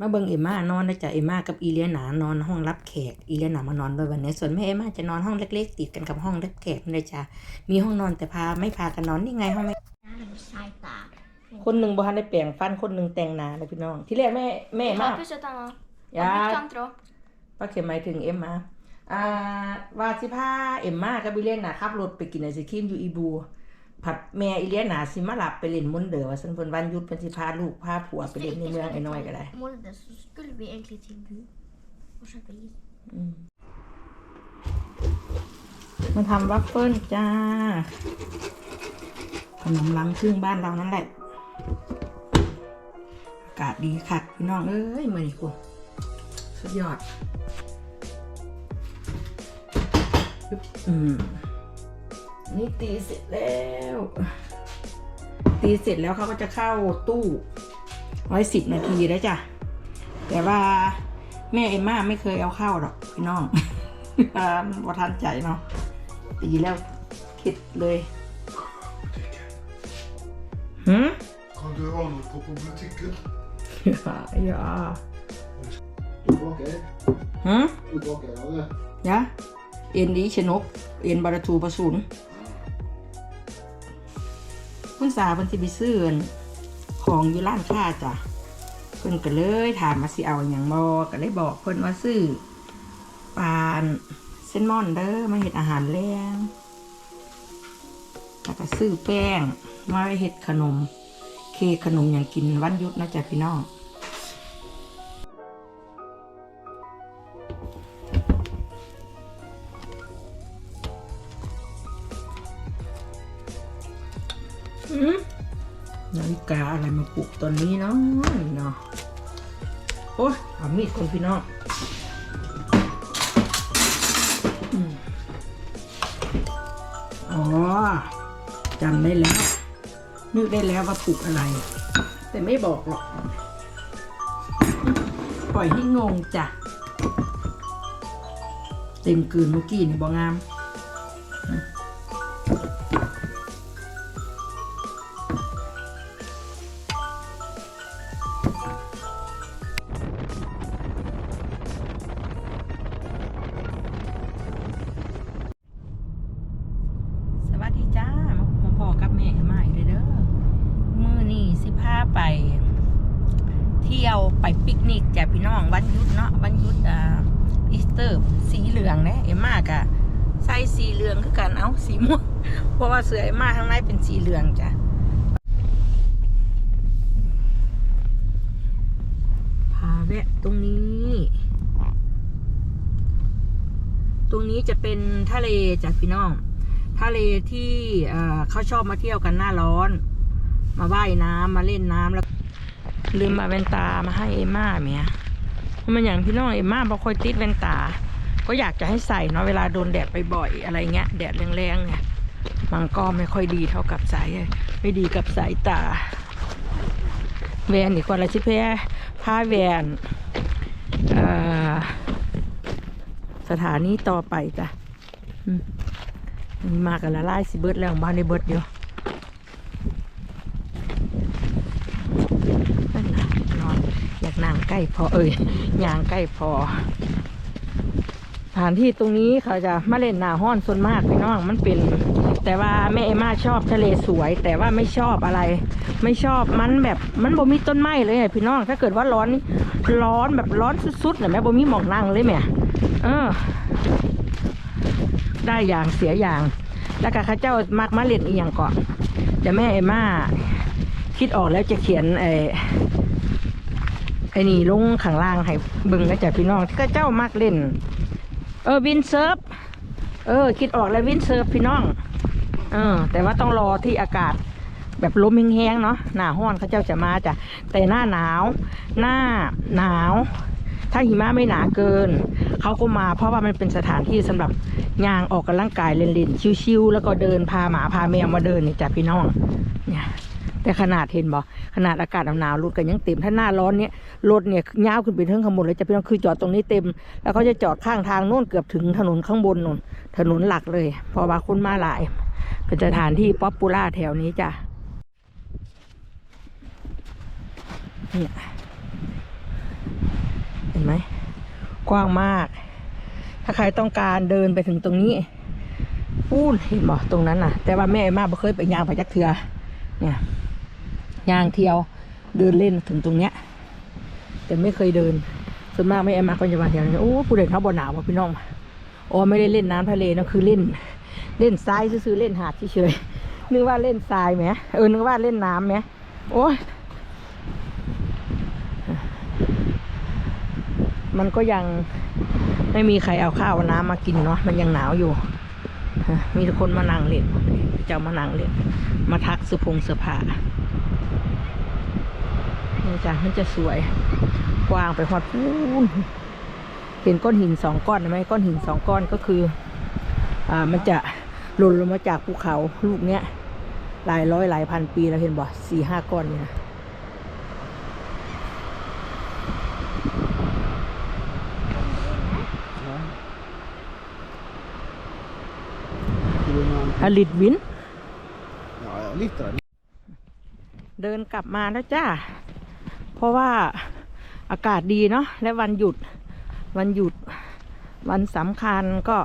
มาเบิ่งเอมม่านอนนะจ๊ะเอมม่ากับอีเลียนานอนห้องรับแขกอีเลียนามานอนด้วยวันนี้ส่วนแม่เอมม่าจะนอนห้องเล็กๆ ติดกันกับห้องรับแขกนี่เลยจ้ะมีห้องนอนแต่พาไม่พากันนอนนี่ไงห้องแม่ Ja, de zijtaak. คนหนึ่งบ่ทันได้แปลงฟันคนหนึ่งแต่งหน้าเลยพี่น้อง ที่แรกแม่แม่ Ik มา ga opzet dan al. Ja. Ja. Op kant erop. ป้าเขียนหมายถึงเอ็มมาอ่าว่าสิพาเอ็มมากับอีเลียนน่ะขับรถไปกินไอศครีมอยู่อีบู ผัดแม่อีเลียนน่ะสิมาหลับไปเล่นมุนเด้อว่าซั่นเพิ่นวันหยุดเพิ่นสิพาลูกพาผัวไปเล่นในเมืองไอ้น้อยก็ได้ Morgen, dus kunnen we eigenlijk in buurt. Of zijn we hier? มาทำวัฟเฟิลจ้าขนมลังครึ่งบ้านเรานั่นแหละ อากาศดีค่ะพี่น้องเอ้ยเมื่อนี้คุณสุดยอดอืม นี่ตีเสร็จแล้ว ตีเสร็จแล้วเขาก็จะเข้าตู้ร้อยสิบนาทีแล้วจ้ะ แต่ว่าแม่เอ็มม่าไม่เคยเอาเข้าหรอกพี่น้องอ่าบ่ทันใจเนาะตีแล้วคิดเลยหืม Kan du ha noe på på butikken? อย่าอย่า Du baker? หืม Du baker, ja det. ยะเอ็นดีชน คุณสาวเพิ่นสิไปซื้อของอยู่ร้านค้าจ้ะเพิ่นก็เลยถามมาสิเอาอย่างบอก็เลยบอกเพิ่นว่าซื้อปานเส้นมอนเด้อมาเฮ็ดอาหารแรงแล้วก็ซื้อแป้งมาไว้เฮ็ดขนม เค้กขนมอย่างกินวันยุดนะจ๊ะพี่น้อง นาฬิกาอะไรมาปลุกตอนนี้เนาะเนาะโอ้ยเอามีดคนพี่น้องอ๋อจำได้แล้ว นึกได้แล้วว่าปลุกอะไร แต่ไม่บอกหรอก ปล่อยให้งงจ้ะ เต็มกืนเมื่อกี้นี่บองาม ลืองนะเอ็มมากะใส่สีเหลืองคือกันเอาสีม่วงเพราะว่าเสื้อเอ็มมาข้างในเป็นสีเหลืองจ้ะพาแวะตรงนี้ ตรงนี้จะเป็นทะเลจ้ะพี่น้อง ทะเลที่เอ่อเขาชอบมาเที่ยวกันหน้าร้อน มาว่ายน้ำมาเล่นน้ำแล้ว ลืมมาแว่นตามาให้เอมม่าเมียมันอย่างพี่น้องเอมม่าบางคนติดแว่นตา ก็อยากจะให้ใส่เนาะเวลาโดนแดดบ่อยๆอะไรเงี้ยแดดแรงๆเนี่ยมันก็ไม่ค่อยดีเท่ากับสายไม่ดีกับสายตาแวนอีกคนละชิเพผ้าแวนสถานีต่อไปจ้ะมีมากันละลายสิเบิร์ดแล้วบ้านในเบิดเดียวนั่นอนอยากนั่งใกล้พอเอ่ยย่างใกล้พอ ถานที่ตรงนี้เขาจะมาเล่นหนาห้อนส่วนมากพี่น้องมันเป็น แต่ว่าแม่เอมาชอบทะเลสวย แต่ว่าไม่ชอบอะไร ไม่ชอบมันแบบมันบ่มีต้นไม้เลยพี่น้อง ถ้าเกิดว่าร้อนร้อนแบบร้อนสุดๆเนี่ยแม่บ่มีหมองนั่งเลยแม่เออ ได้อย่างเสียอย่าง แล้วก็ข้าเจ้ามักมาเล่นอีกอย่างก่อนเดี๋ยวแม่เอมาคิดออกแล้วจะเขียนไอ้ไอ้นี่ลงข้างล่างให้บิ่งนะจ๊ะพี่น้องที่ก็เจ้ามากเล่น เออวินเซิร์ฟเออ คิดออกแล้ววินเซิร์ฟพี่น้อง เออ แต่ว่าต้องรอที่อากาศแบบลมแห้งๆเนาะหน้าห้อนเขาเจ้าจะมาจ้ะแต่หน้าหนาว หน้าหนาว ถ้าหิมะไม่หนาเกิน เขาก็มาเพราะว่ามันเป็นสถานที่สำหรับย่างออกกำลังกายเล่นๆชิวๆแล้วก็เดินพาหมาพาแมวมาเดินนี่จ้ะพี่น้องเนี่ย แต่ขนาดเห็นบ่ขนาดอากาศหนาวๆรถกันยังเต็ม ถ้าหน้าร้อนเนี้ยรถเนี่ยยาวขึ้นไปถึงข้างบนเลยจะพี่น้องคือจอดตรงนี้เต็ม แล้วเขาจะจอดข้างทางโน่นเกือบถึงถนนข้างบนนนถนนหลักเลยเพราะว่าคนมาหลาย เป็นสถานที่ป๊อปปูล่าแถวนี้จ้ะเนี่ยเห็นไหมกว้างมาก ถ้าใครต้องการเดินไปถึงตรงนี้ปูนเห็นบ่ตรงนั้นน่ะ แต่ว่าแม่มาบ่เคยไปย่างไปจักเทือเนี่ย ย่างเที่ยวเดินเล่นถึงตรงเนี้ย แต่ไม่เคยเดินส่วนมากแม่เอมาก็จะมาแถวนี้โอ้ผู้เด่นเขาบ่หนาวว่ะพี่น้องโอ้ไม่ได้เล่นน้ำทะเลนะคือเล่น เล่นทรายซื่อเล่นหาดเฉยนึกว่าเล่นทรายไหมเออนึกว่าเล่นน้ำไหมโอ้ยมันก็ยังไม่มีใครเอาข้าวน้ำมากินเนาะมันยังหนาวอยู่ มีคนมานั่งเล่นเจ้ามานั่งเล่นมาทักเสื้อพงเสื้อผ้า นี่จ้ะมันจะสวย กว้างไปหอดปูนเห็นก้อนหินสองก้อนไหมก้อนหินสองก้อนก็คือ อ่ามันจะหล่นลงมาจากภูเขาลูกเนี้ยหลายร้อยหลายพันปีแล้วเห็นบ่สี่ห้าก้อนเนี่ยนะ Du vill ha en- อลิดวิน Ja, ja, lite. เดินกลับมาแล้วจ้าเพ ราะว่าอากาศดีเนาะและวันหยุดวันหยุดวันสำคัญก็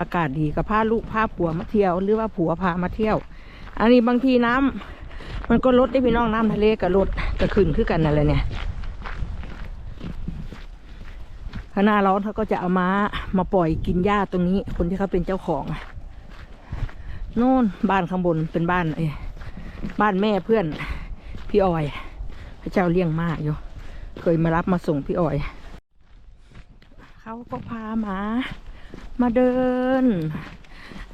อากาศดีกับพาลูกพาผัวมาเที่ยว หรือว่าผัวพามาเที่ยว อันนี้บางทีน้ำมันก็ลดได้พี่น้องน้ำทะเลกับลดกับขึ้นคือกันนั่นแหละเนี่ยถ้าหน้าร้อนเขาก็จะเอาม้ามาปล่อยกินหญ้าตรงนี้ คนที่เขาเป็นเจ้าของโน่นบ้านข้างบนเป็นบ้านไอ้บ้านแม่เพื่อนพี่ออย พระเจ้าเลี้ยงมากอยู่ เคยมารับมาส่งพี่อ้อย เขาก็พาหมา มาเดิน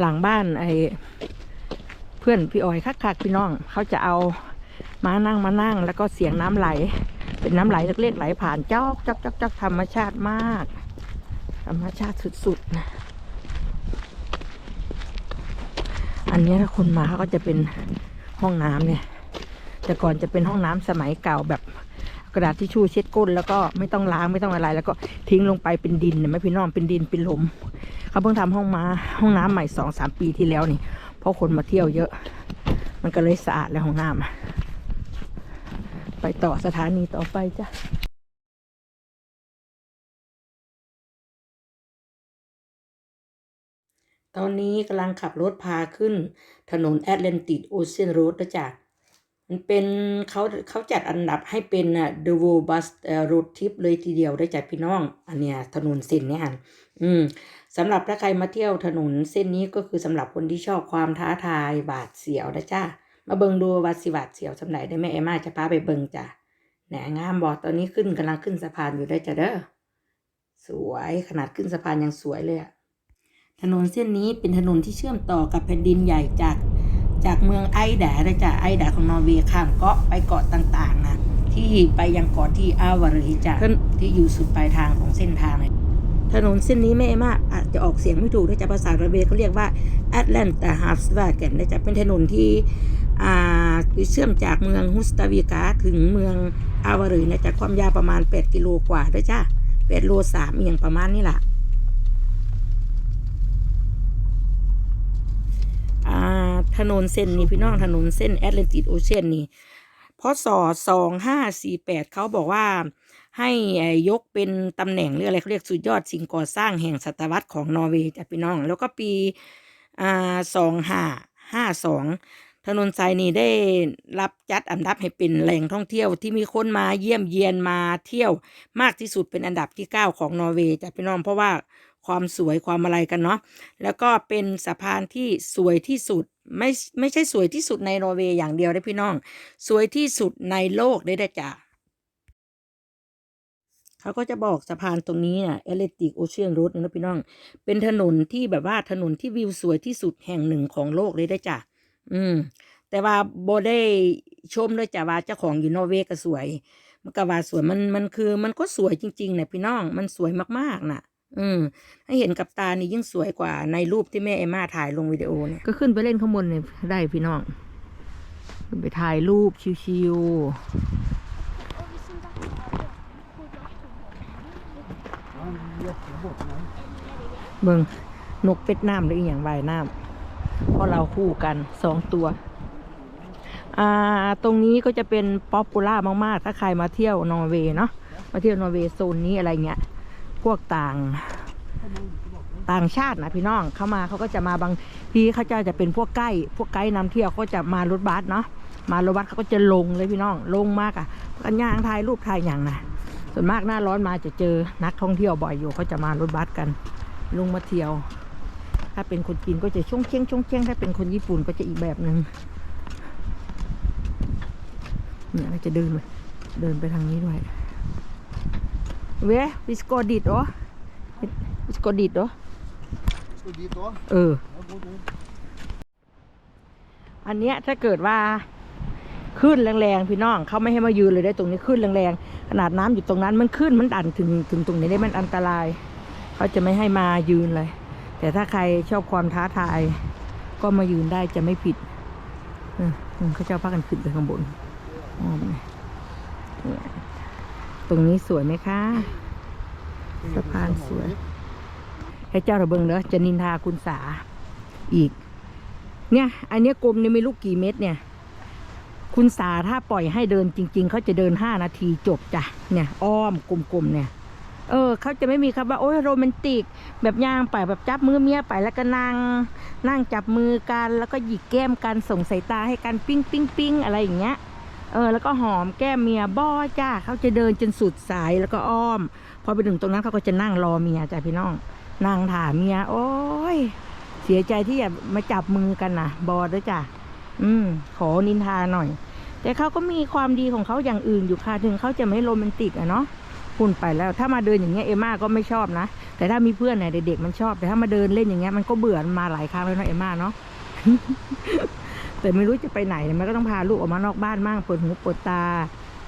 หลังบ้านไอ้เพื่อนพี่อ้อยคักๆพี่น้อง เขาจะเอามานั่งมานั่ง แล้วก็เสียงน้ำไหล เป็นน้ำไหลเล็กๆไหลผ่านจอกจอกจอกจอกธรรมชาติมาก ธรรมชาติสุดๆนะอันนี้ถ้าคนมาเขาก็จะเป็นห้องน้ำเนี่ย แต่ก่อนจะเป็นห้องน้ำสมัยเก่าแบบกระดาษทิชชู่เช็ดก้นแล้วก็ไม่ต้องล้างไม่ต้องอะไร แล้วก็ทิ้งลงไปเป็นดินไหมพี่น้องเป็นดินเป็นหลมเขาเพิ่งทำห้องมาห้องน้ำใหม่สองสามปีที่แล้วนี่ เพราะคนมาเที่ยวเยอะ มันก็เลยสะอาดแล้วห้องน้ำอะไปต่อสถานีต่อไปจ้ะตอนนี้กำลังขับรถพาขึ้นถนนแอตแลนติกโอเชียนโรดนะจ๊ะ มันเป็นเขาเขาจัดอันดับให้เป็นอะ The World Bus Road Trip เลยทีเดียวได้จากพี่น้อง อันเนี้ยถนนเส้นเนี้ยฮะอืมสำหรับถ้าใครมาเที่ยวถนนเส้นนี้ก็คือสำหรับคนที่ชอบความท้าทายบาดเสียวนะจ้ามาเบิงดูวัดสิบาดเสียวสำไหนได้แม่เอมาจะพาไปเบิงจ้ะแหนงามบอกตอนนี้ขึ้นกำลังขึ้นสะพานอยู่ได้จ้ะเด้อสวยขนาดขึ้นสะพานยังสวยเลยอะถนนเส้นนี้เป็นถนนที่เชื่อมต่อกับแผ่นดินใหญ่จาก จากเมืองไอแดะเลยจ้ะไอแดะของนอร์เวย์ข้ามเกาะไปเกาะต่างๆนะที่ไปยังเกาะที่อาวารีจ้ะที่อยู่สุดปลายทางของเส้นทางเลยถนนเส้นนี้แม่มากอาจจะออกเสียงไม่ถูกด้วยจ้ะภาษานอร์เวย์เขาเรียกว่าแอตแลนตาฮาฟสวาเกนนะจ๊ะเป็นถนนที่อ่าเชื่อมจากเมืองฮุสตาวิกาถึงเมืองอาวารีนะจ๊ะความยาวประมาณ 8 กิโลกว่าด้วยจ้ะ8โล3เอียงประมาณนี้แหละ อ่า ถนนเส้นนี้พี่น้องถนนเส้นแอตแลนติกโอเชียนนี่พศสองห้าสี่แปดเขาบอกว่าให้ยกเป็นตำแหน่งหรืออะไรเขาเรียกสุดยอดสิ่งก่อสร้างแห่งศตวรรษของนอร์เวย์จ้ะพี่น้อง แล้วก็ปีสองห้าห้าสองถนนสายนี้ได้รับจัดอันดับให้เป็นแหล่งท่องเที่ยวที่มีคนมาเยี่ยมเยียนมาเที่ยวมากที่สุดเป็นอันดับที่เก้าของนอร์เวย์จ้ะพี่น้องเพราะว่า ความสวยความอะไรกันเนาะแล้วก็เป็นสะพานที่สวยที่สุดไม่ไม่ใช่สวยที่สุดในนอร์เวย์อย่างเดียวได้พี่น้อง สวยที่สุดในโลกได้ได้จ้ะเขาก็จะบอกสะพานตรงนี้น่ะเอเลติกโอเชียนโรดนะพี่น้อง เป็นถนนที่แบบว่าถนนที่วิวสวยที่สุดแห่งหนึ่งของโลกเลยได้จ้ะอืม แต่ว่าโบได้ชมด้วยจ้ะว่าเจ้าของอยู่นอร์เวย์ก็สวย มันก็ว่าสวยมันมันคือมันก็สวยจริงๆนะพี่น้อง มันสวยมากๆน่ะ อืมให้เห็นกับตานี่ยิ่งสวยกว่าในรูปที่แม่เอมมาถ่ายลงวิดีโอเนี่ยก็ขึ้นไปเล่นข้างบนเนี่ยได้พี่น้องขึ้นไปถ่ายรูปชิวๆเบิงนกเป็ดน้ำหรืออีหยังว่ายน้ำเพราะเราคู่กันสองตัว อ่า ตรงนี้ก็จะเป็นป๊อปปูล่ามาก ๆ ถ้าใครมาเที่ยวนอร์เวย์เนาะมาเที่ยวนอร์เวย์โซนนี้อะไรเงี้ย พวกต่างต่างชาตินะพี่น้องเข้ามาเขาก็จะมาบางทีเขาจะจะเป็นพวกใกล้ พวกไกด์นำเที่ยวเขาก็จะมารถบัสเนาะมารถบัสเขาก็จะลงเลยพี่น้องลงมากอะกันย่างถ่ายรูปถ่ายอย่างนะส่วนมากหน้าร้อนมาจะเจอนักท่องเที่ยวบ่อยอยู่เขาจะมารถบัสกัน ลงมาเที่ยว ถ้าเป็นคนจีนก็จะช่วงเชียงช่วงเชียงถ้าเป็นคนญี่ปุ่นก็จะอีกแบบหนึ่งเนี่ยเราจะเดินไปเดินไปทางนี้ด้วย เว้วิสโกดิดเหรอวิสโกดิดเหรอ Ska dit då? เออ อันเนี้ยถ้าเกิดว่าขึ้นแรงๆพี่น้องเขาไม่ให้มายืนเลยได้ตรงนี้ขึ้นแรงๆขนาดน้ำอยู่ตรงนั้นมันขึ้นมันดันถึงถึงตรงนี้ได้มันอันตราย เขาจะไม่ให้มายืนเลย แต่ถ้าใครชอบความท้าทาย ก็มายืนได้จะไม่ผิดเออเออเขาจะเอาพากันขึ้นไปข้างบนอ๋อเนี่ย ตรงนี้สวยไหมคะสะพานสวย ให้เจ้าระเบิงเด้อจะนินทาคุณสาอีก เนี่ย อันนี้กลมเนี่ยไม่รู้กี่เม็ดเนี่ย คุณสาถ้าปล่อยให้เดินจริง ๆเขาจะเดินห้านาทีจบจ้ะเนี่ย อ้อมกลมๆเนี่ยเออเขาจะไม่มีคำว่าโอ้ยโรแมนติก แบบย่างไปแบบจับมือเมียไปแล้วก็นั่งนั่งจับมือกัน แล้วก็หยิกแก้มกันส่งสายตาให้กันปิ้งปิ้งปิ้งอะไรอย่างเงี้ย เออแล้วก็หอมแก้มเมียบอจ้าเขาจะเดินจนสุดสายแล้วก็อ้อม พอไปถึงตรงนั้นเขาก็จะนั่งรอเมียจ้ะพี่น้องนั่งถามเมีย โอ้ย เสียใจที่อย่ามาจับมือกันนะบอด้วยจ้ะอืม ขอนินทาหน่อย แต่เขาก็มีความดีของเขาอย่างอื่นอยู่ค่ะถึงเขาจะไม่โรแมนติกอะเนาะคุณไปแล้วถ้ามาเดินอย่างเงี้ยเอม่าก็ไม่ชอบนะ แต่ถ้ามีเพื่อนเนี่ยเด็กๆมันชอบ แต่ถ้ามาเดินเล่นอย่างเงี้ยมันก็เบื่อมันมาหลายครั้งแล้วเนาะเอม่าเนาะ แต่ไม่รู้จะไปไหนมันก็ต้องพาลูกออกมานอกบ้านมั่งเปิดหูเปิดตา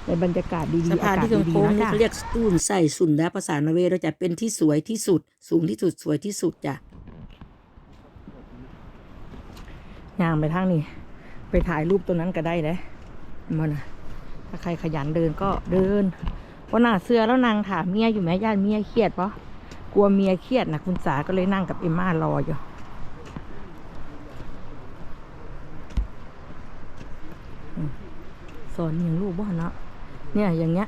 ในบรรยากาศดีๆสะพานที่อากาศดีโค้งๆๆนี่นะเขาจ๊ะเรียกสตูนใส่สุนและภาษานอร์เวย์เราจะเป็นที่สวยที่สุด สูงที่สุดสวยที่สุดจ้ะย่างไปทางนี้ ไปถ่ายรูปตรงนั้นก็ได้เลยมันนะถ้าใครขยันเดินก็เดินเพราะหน้าเสื้อแล้วนางถามเมียอยู่ไหมญาติเมียเครียดปะกลัวเมียเครียดนะคุณสาก็เลยนั่งกับเอมม่ารออยู่อืมส อนอย่างลูกบ้านเนาะเนี่ยอย่างเงี้ย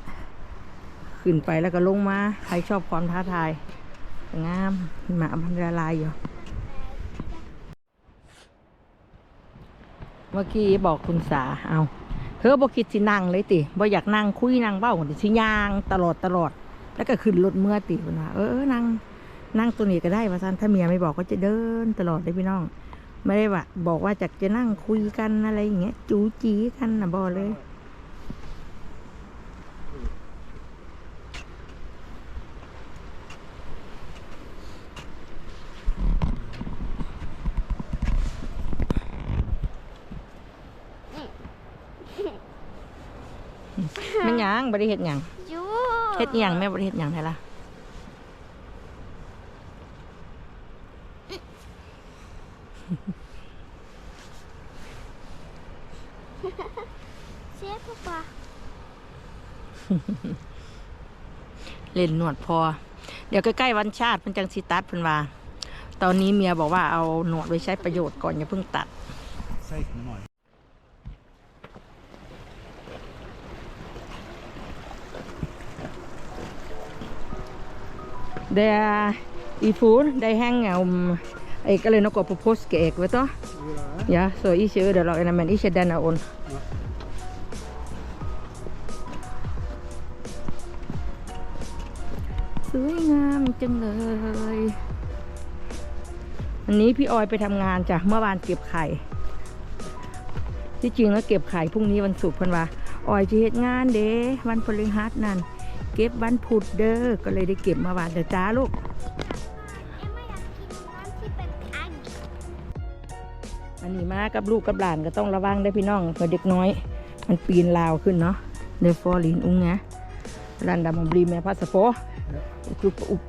ขึ้นไปแล้วก็ลงมา ใครชอบความท้าทาย งามหมาพันละลายอยู่ เมื่อกี้บอกคุณสาเอาเธอบอกคิดสินั่งเลยติบ่อยากนั่งคุยนั่งเบ้าติสิยางตลอดตลอด แล้วก็ขึ้นรถเมื่อติคุณว่าเออนั่งนั่งตัวนี้ก็ได้ว่าท่านถ้าเมียไม่บอกก็จะเดินตลอดเลยพี่น้อง ไม่ได้ว่าบอกว่าจะจะนั่งคุยกันอะไรอย่างเงี้ยจูจีกันนะบอเลย มันหยังบริเฮ็ดหยัง Jo! เฮ็ดอิหยังแม่บริเฮ็ดหยังไงล่ะ Se pappa. เล่นหนวดพอ เดี๋ยวใกล้ๆวันชาติมันจังสิตัดเพิ่นว่า ตอนนี้เมียบอกว่าเอาหนวดไว้ใช้ประโยชน์ก่อนอย่าเพิ่งตัด Säg nu mal. Det är i fjol, det hänger om jag eller något på påskägg, vet du? Ja, så inte ödelagda, men inte denna on. สวยงามจังเลยวันนี้พี่ออยไปทำงานจ้ะเมื่อวานเก็บไข่ ที่จริงแล้วเก็บไข่พรุ่งนี้วันศุกร์เพิ่นว่าออยจะเฮ็ดงานเด้วันพฤหัสนั่น เก็บวันพุธเด้อก็เลยได้เก็บมื่อวานเดี๋ยวจ้าลูกอันนี้มากับลูกกับหลานก็ต้องระวังได้พี่น้องเผื่อเด็กน้อย มันปีนราวขึ้นเนาะเดฟอลินอุ้งไงรันดามบรีแม่พัสโฟอุบอุบ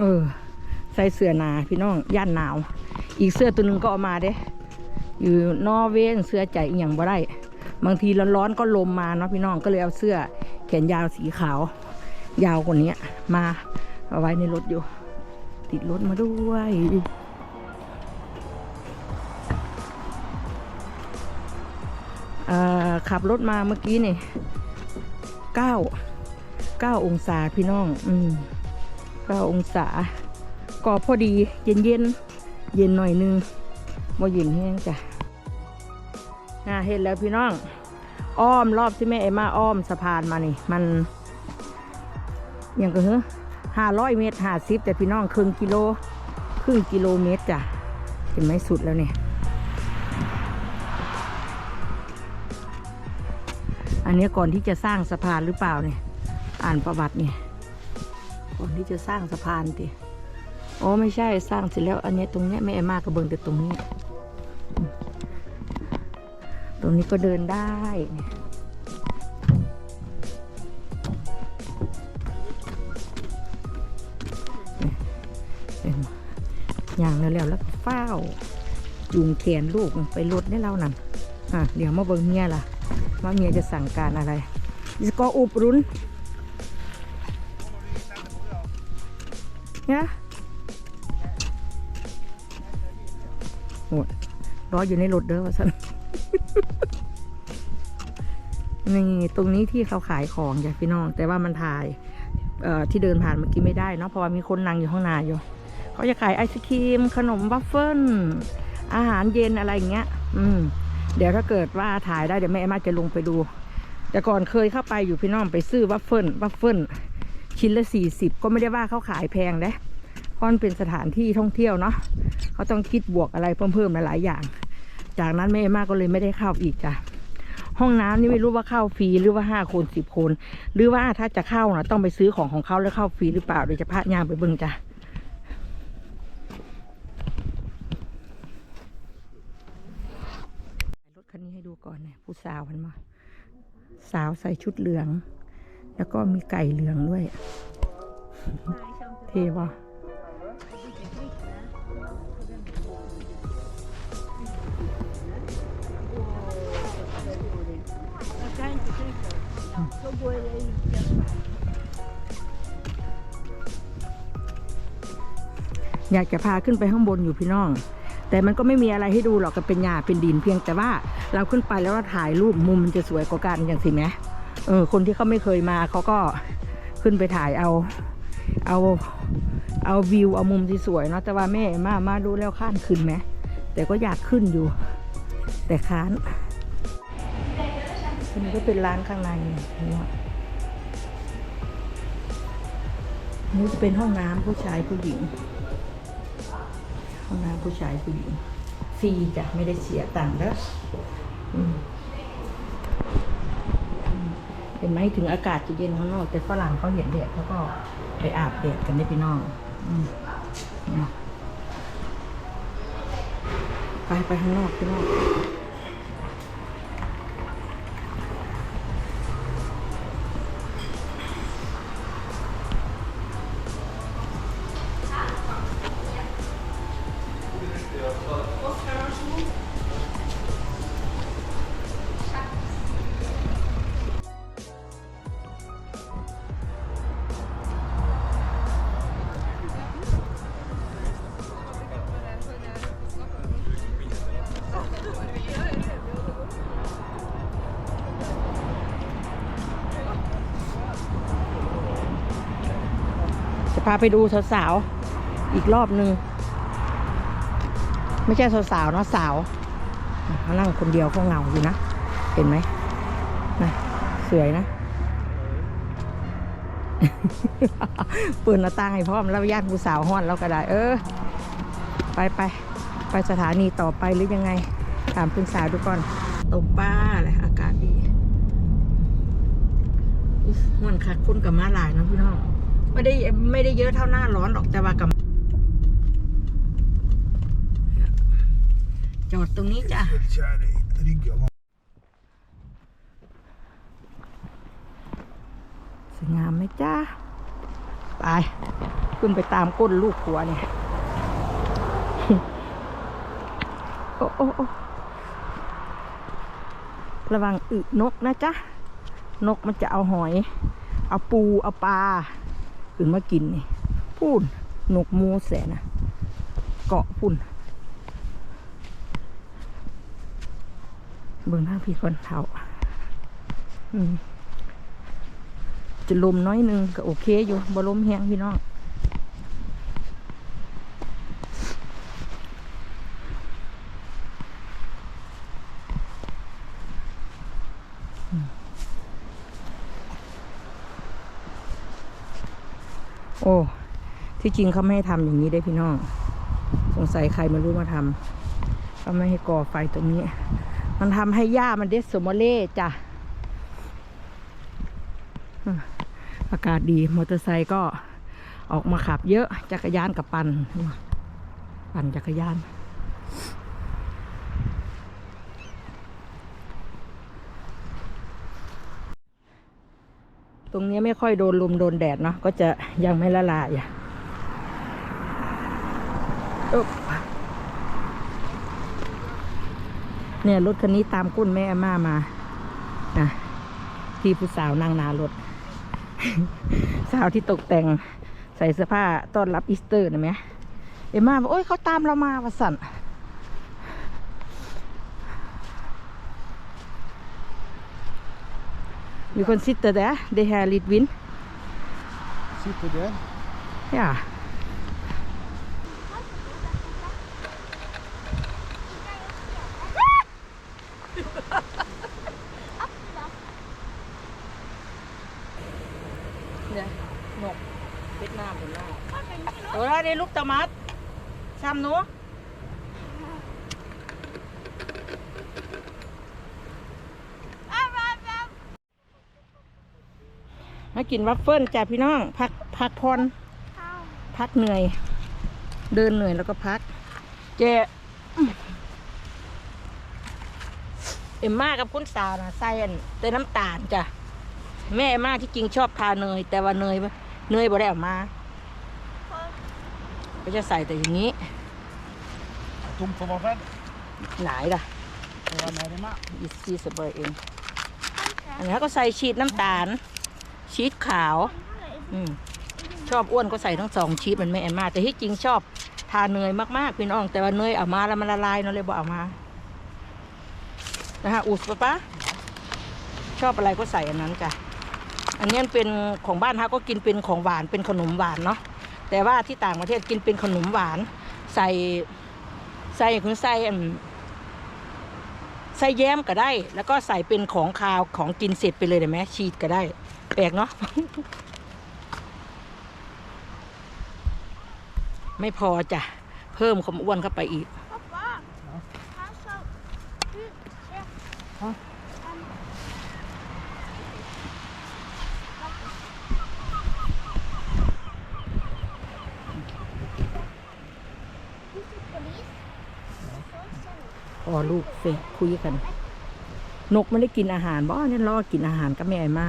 เออ ใส่เสื้อหนาพี่น้องย่านหนาว อีกเสื้อตัวหนึ่งก็เอามาเด้ อยู่นอเวย์เสื้อใจอหย่างบ่ได้ บางทีร้อนๆก็ลมมาเนาะพี่น้องก็เลยเอาเสื้อแขนยาวสีขาว ยาวกว่านี้มาเอาไว้ในรถอยู่ ติดรถมาด้วยขับรถมาเมื่อกี้นี่เก้าเก้าองศาพี่น้อง อืมเก้าองศา ก็พอดีเย็นเย็นเย็นหน่อยนึงบ่เย็นแห้งจ้ะ น่าเห็นแล้วพี่น้อง อ้อมรอบที่แม่เอมมาอ้อมสะพานมานี่ มันอยังก็เฮ้ห้าร้อยเมตรห้าสิบแต่พี่น้องครึ่งกิโลครึ่งกิโลเมตรจ้ะเห็นไหมสุดแล้วเนี่ยอันนี้ก่อนที่จะสร้างสะพานหรือเปล่าเนี่ย อ่านประวัติเนี่ยก่อนที่จะสร้างสะพานติโอไม่ใช่สร้างเสร็จแล้ว อันนี้ตรงเนี้ยแม่เอมมากระเบิงแต่ตรงนี้ ตรงนี้ก็เดินได้เนี่ยอย่างแล้วแล้วแล้วก็เฝ้าจูงแขนลูกไปรถได้เล่านั่นอะเดี๋ยวมาเบิ่งเมียล่ะว่าเมียจะสั่งการอะไรอิสกออุบรุนเนี่ยโอ้ยรออยู่ในรถเด้อว่าสัน นี่ตรงนี้ที่เขาขายของจ้ะพี่น้อง แต่ว่ามันถ่ายเอ่อที่เดินผ่านเมื่อกี้ไม่ได้เนาะเพราะว่ามีคนนั่งอยู่ข้างหน้าอยู่เขาจะขายไอศครีม ขนมวัฟเฟิลอาหารเย็นอะไรอย่างเงี้ย อืม เดี๋ยวถ้าเกิดว่าถ่ายได้เดี๋ยวแม่เอมมาจะลงไปดู แต่ก่อนเคยเข้าไปอยู่พี่น้องไปซื้อวัฟเฟิลวัฟเฟิลชิ้นละสี่สิบก็ไม่ได้ว่าเขาขายแพงนะเพราะมันเป็นสถานที่ท่องเที่ยวเนาะเขาต้องคิดบวกอะไรเพิ่มๆหลายๆอย่าง จากนั้นแม่เอมมาก็เลยไม่ได้เข้าอีกจ้ะ ห้องน้ำนี่ไม่รู้ว่าเข้าฟรีหรือว่าห้าคนสิบคน หรือว่าถ้าจะเข้านะต้องไปซื้อของของเขาแล้วเข้าฟรีหรือเปล่าเดี๋ยวจะพาย่างไปเบิ่งจ้ะรถคันนี้ให้ดูก่อนเนี่ยผู้สาวมันมา สาวใส่ชุดเหลือง แล้วก็มีไก่เหลืองด้วย เทวะ อยากจะพาขึ้นไปข้างบนอยู่พี่น้อง แต่มันก็ไม่มีอะไรให้ดูหรอกก็เป็นหญ้าเป็นดินเพียงแต่ว่าเราขึ้นไปแล้วเราถ่ายรูปมุมมันจะสวยกว่ากันอย่างสิแหมเออคนที่เขาไม่เคยมาเขาก็ขึ้นไปถ่ายเอา เอาเอาวิวเอามุมที่สวยเนาะแต่ว่าแม่มามาดูแล้วข้านขึ้นไหมแต่ก็อยากขึ้นอยู่ แต่ค้าน อันนี้ก็เป็นร้านข้างในเนี่ยนี่จะเป็นห้องน้ำผู้ชายผู้หญิง ห้องน้ำผู้ชายผู้หญิงฟรีจ้ะไม่ได้เสียตังค์เด้ออืมอืมเห็นไหมถึงอากาศจะเย็นข้างนอก แต่ฝรั่งเขาเห็นแดดเขาก็ไปอาบแดดกันได้พี่น้องไปไปข้างนอกพี่น้อง พาไปดูสาวๆ อีกรอบหนึ่งไม่ใช่สาวๆนะสาวเขานั่งคนเดียวเขาเงาอยู่นะ เห็นไหมนะสวยนะเปิดหน้าต่างให้พร้อมแล้วญาติผู้สาวห้อนแล้วก็ได้ เออ ไปไปไปสถานีต่อไปหรือยังไง ถามคุณสาวดูก่อนตรงป้าเลยอากาศดีม่วนคักคุ้นกับมาหลายนะพี่น้อง ไม่ได้ไม่ได้เยอะเท่าหน้าร้อนหรอกแต่ว่ากับจอดตรงนี้จ้ะสวยงามไหมจ้าไป ขึ้นไปตามก้นลูกผัวเนี่ย โอ้โอ้ระวังอึนกนะจ๊ะ นกมันจะเอาหอย เอาปู เอาปลา ขึ้นมากินนี่พูนนกมูแสนะเกาะพุ่นเบิ่งทางพี่คนเท่าจะลมน้อยนึงก็โอเคอยู่บ่ลมแห้งพี่น้อง โอ้ ที่จริงเขาไม่ให้ทำอย่างนี้ได้พี่น้อง สงสัยใครม่รู้มาทำเขาไม่ให้ก่อไฟตรงนี้ มันทำให้หญ้ามันเด็ดสมอเล่จ้ะอากาศดีมอเตอร์ไซค์ก็ออกมาขับเยอะจักรยานกับปันปั่นจักรยานตรงนี้ไม่ค่อยโดนลมโดนแดดเนาะก็จะยังไม่ละลายอะ เนี่ยรถคันนี้ตามก้นแม่อาม่ามานะที่ผู้สาวนั่งหนารถ สาวที่ตกแต่งใส่เสื้อผ้าต้อนรับอีสเตอร์นะไหมเอ็มม่าบอกโอ้ยเขาตามเรามาวะสันมีคนซิตเตอร์เดะเดฮาลิดวิน Sitter der. ย่าเนี่ยนกเวียดนามเป็นหน้าโอ้ ยได้ลูกตะมัดซ้ำหนูมากินวัฟเฟิลจ้ะพี่น้อง พักพักพร พักเหนื่อย เดินเหนื่อยแล้วก็พักเจเอ็มมากับคุณสาวนะใส่อันเติมน้ำตาลจ้ะ แม่เอ็มมาที่จริงชอบทานเนย แต่ว่าเนยบ่เนยบ่ได้ออกมา ก็จะใส่แต่อย่างนี้ Tom for vaffel. หลายล่ะ Det var mer i meg. อีซีสเบอร์เองอันนี้ก็ใส่ชีสน้ำตาล ชีสขาว อืมชอบอ้วนก็ใส่ทั้งสองชีสมันไม่แอนมาแต่ที่จริงชอบทาเนยมากๆพี่น้อง แต่ว่าเนยเอามาแล้วมันละลายเนาะเลยบอกเอามานะฮะอุสปะปะชอบอะไรก็ใส่อันนั้นจ้ะอันนี้เป็นของบ้านฮะก็กินเป็นของหวานเป็นขนมหวานเนาะ แต่ว่าที่ต่างประเทศกินเป็นขนมหวาน ใส่ใส่คุณใส่ใส่แย้มก็ได้ แล้วก็ใส่เป็นของคาวของกินเสร็จไปเลยได้ไหมชีสก็ได้ แปลกเนาะไม่พอจ้ะ เพิ่มความอ้วนเข้าไปอีก Pappa! Alltså, du, se. Ja. Um, พ อลูกเฟะคุยกัน นกไม่ได้กินอาหารบ่เนี่ยรอกินอาหารกับแม่ไอ้มา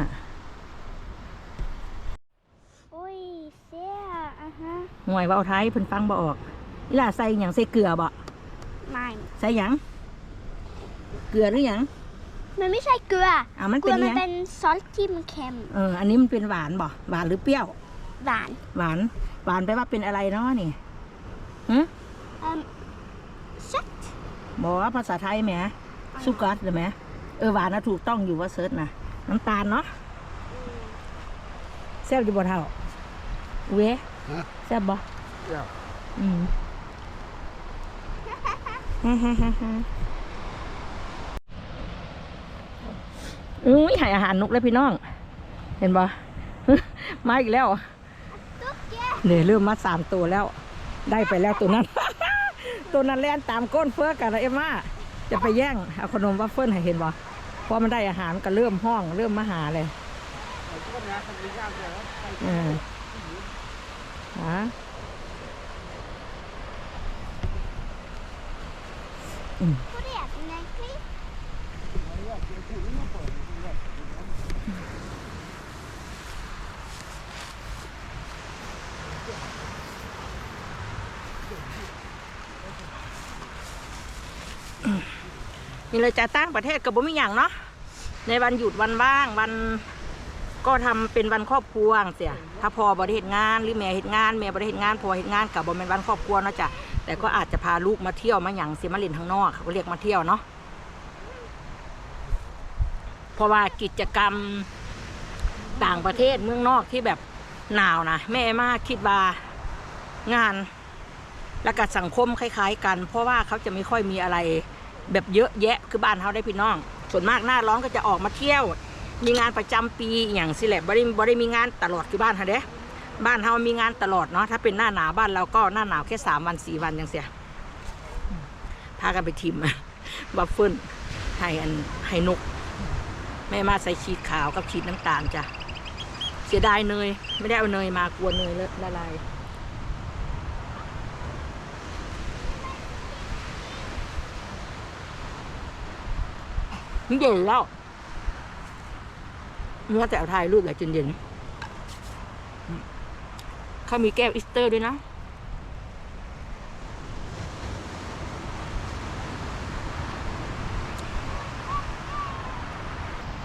Oj, se. Aha. ห่วยเว่าไทยเพิ่นฟังบ่ออกนี่ล่ะใส่หยังใส่เกลือบ่ Nej. ใส่หยังเกลือหรือหยัง Men ไม่ใช่เกลืออ่ามันเกเป็ลืนอหมันยังเป็นซอสที่มันเค็มเอออันนี้มันเป็นหวานบ่หวานหรือเปรี้ยว หวานหวาน หวานแปลว่าเป็นอะไรเนาะนี่หึอืม บอกว่าภาษาไทยแหมสุกัสหรือไหมเออหวานนะถูกต้องอยู่ว่าเซิร์ชนะน้ำตาลเนาะแซ่บอยู่บ่เท่าเว้แซ่บบ่ Ja. อืมฮ่าฮ่าฮ่าฮ่าอุ้ยใหายอาหารนกแล้วพี่น้อง เห็นบ่มาอีกแล้วตุ๊กแกเนี่ยเริ่มมาสามตัวแล้ว ได้ไปแล้วตัวนั้น ตัวนั้นแล่นตามก้นเฟือกันนะเอ็มมาจะไปแย่งเอาขนมวัฟเฟิลให้เห็นบ่พอมันได้อาหารก็เริ่มห้องเริ่มมาหาเลยออฮะอืม นี่เลยจะตั้งประเทศกับบ่มีอย่างเนาะในวันหยุดวันว่างวันก็ทำเป็นวันครอบครัวเสียถ้าพอบริเหตุงานหรือแม่เหตุงานแม่บริเหตุงานพอเหตุงานกับบ่เป็นวันครอบครัวนาะจ้ะแต่ก็อาจจะพาลูกมาเที่ยวมาอย่างเสียมาเล่นข้างนอกเขาเรียกมาเที่ยวเนาะเพราะว่ากิจกรรมต่างประเทศเมืองนอกที่แบบหนาวนะแม่มาคิดว่างานและกับสังคมคล้าย ๆ กัน เพราะว่าเขาจะไม่ค่อยมีอะไร แบบเยอะแยะคือบ้านเขาได้พี่น้อง ส่วนมากหน้าร้อนก็จะออกมาเที่ยว มีงานประจำปีอย่างสิแหละบ่ได้บ่ได้มีงานตลอดคือบ้านเขาเด้บ้านเขามีงานตลอดเนาะถ้าเป็นหน้าหนาวบ้านเราก็หน้าหนาวแค่สามวันสี่วันอย่างเสียพากันไปทิมบัฟเฟิลให้อันให้นก แม่มาใส่ชีสขาวกับชีสน้ำตาลจ้ะเสียดายเนย ไม่ได้เอาเนยมากลัวเนยละลาย เย็นแล้วเมื่อแต่เอาถ่ายรูปแบบจนเย็นเขามีแก้วอิสเตอร์ด้วยนะ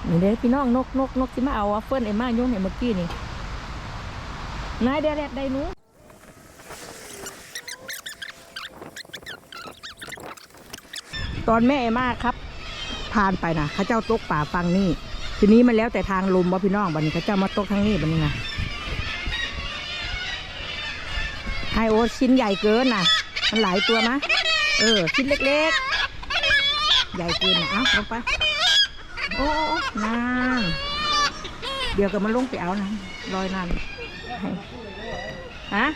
นี่เด้พี่น้องนกนกนกที่มาเอาวัฟเฟิลไอ้มาโยงเนี่ยเมื่อกี้นี่นายเดแรดได้นูตอนแม่ไอ้มาครับ ผ่านไปนะเขาเจ้าตกป่าฟังนี่ทีนี้มันแล้วแต่ทางลมว่าพี่น้องบันนี้เขาเจ้ามาตกทางนี้บันนี้นะไฮโอชิ้นใหญ่เกินนะมันหลายตัวมะเออชิ้นเล็กๆ ใหญ่เกินนะเอ้าลงไป โอ้โอนานเดี๋ยวก็มาลงไปเอานะลอยนานฮะ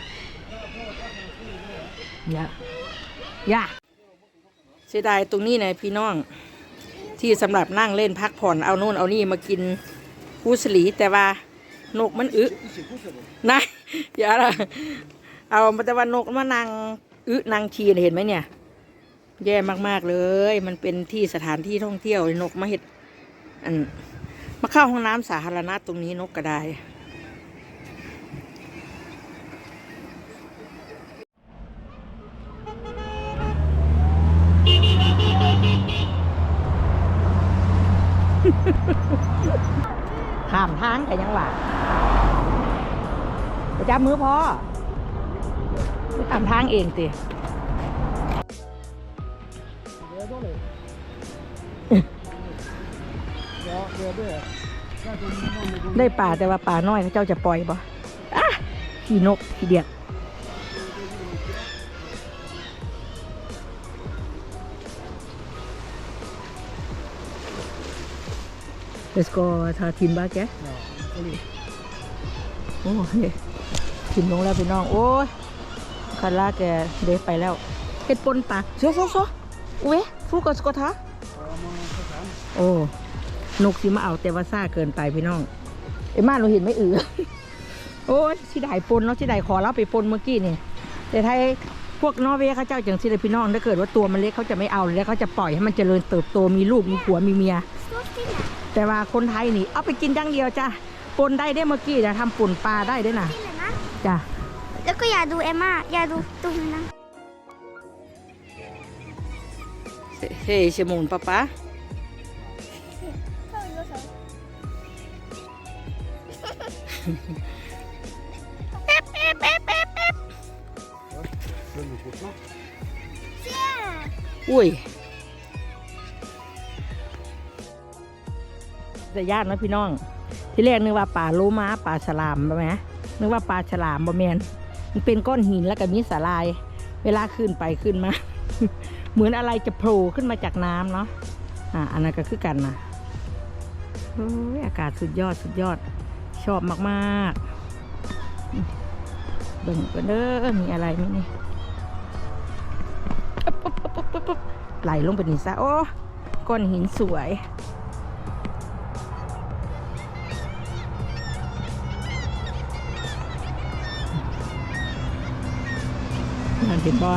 อย่าอย่าเสียดายตรงนี้นะพี่น้อง ที่สำหรับนั่งเล่นพักผ่อนเอาโน่นเอานี่มากินกูสลีแต่ว่านกมันอึนะอย่าละเอาแต่ว่านกมานั่งอึนางชีนเห็นไหมเนี่ย แย่มากๆเลย มันเป็นที่สถานที่ท่องเที่ยวนกมาเห็ดอันมาเข้าห้องน้ำสาธารณะตรงนี้นกกระไดข้ามทางกันยังหวะไป จับมือพอไปตามทางเองติ Ja, det är det. Där går någon ได้ป่าแต่ว่าป่าน้อยเขาเจ้าจะปล่อยบ่อะขี่นกขี่เดียดเลสโกทาทิมบ้าแก Ja, det är โอ้ย ทิมลงแล้วพี่น้อง โอ้ยคาร่าแกเดไปแล้วเฮ็ดปนปลาโซโซโซเว้ฟูกสกทาโอ้นกสิมาเอาแต่ว่าซ่าเกินไปพี่น้องเอ็มาเราเห็นไม่อือโอ้ยสิได้ปนเนาะสิได้ขอเราไปปนเมื่อกี้นี่แต่ไทยพวกนอเวย์เขาเจ้าจังสิเลยพี่น้องถ้าเกิดว่าตัวมันเล็กเขาจะไม่เอาเลยแล้วเขาจะปล่อยให้มันเจริญเติบโตมีลูกมีผัวมีเมีย แต่ว่าคนไทยนี่ เอาไปกินอย่างเดียวจ้ะปนได้ได้เมื่อกี้นะทำป่นปลาได้ด้วยนะ จ้ะแล้วก็อย่าดูเอมมาอย่าดูตรงนั้นเฮ้ชมูนป้าป้าอุ้ยแต่ญาตินะพี่น้อง ที่แรกนึกว่าป่าโลมาป่าฉลามใช่ไหม นึกว่าปลาฉลามบ่แมนมันเป็นก้อนหินแล้วก็มีสาลาย เวลาขึ้นไปขึ้นมา เหมือนอะไรจะโผล่ขึ้นมาจากน้ำเนาะอ่าอันนั้นก็คือกันนะโอ้ยอากาศสุดยอดสุดยอดชอบมากๆเบิ่งกันเด้อมีอะไรไหมนี่ไหลลงไปนี่ซะโอ้ก้อนหินสวย เห็นบอ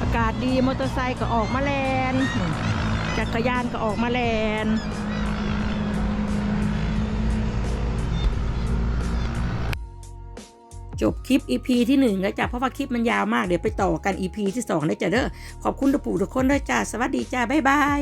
อากาศดีมอเตอร์ไซค์ก็ออกมาแลนจักรยานก็ออกมาแลนจบคลิป EP ที่1แล้วจ้ะเพราะว่าคลิปมันยาวมากเดี๋ยวไปต่อกัน EP ที่2ได้จ้ะเด้อขอบคุณทุกผู้ทุกคนด้วยจ้าสวัสดีจ้าบ๊ายบาย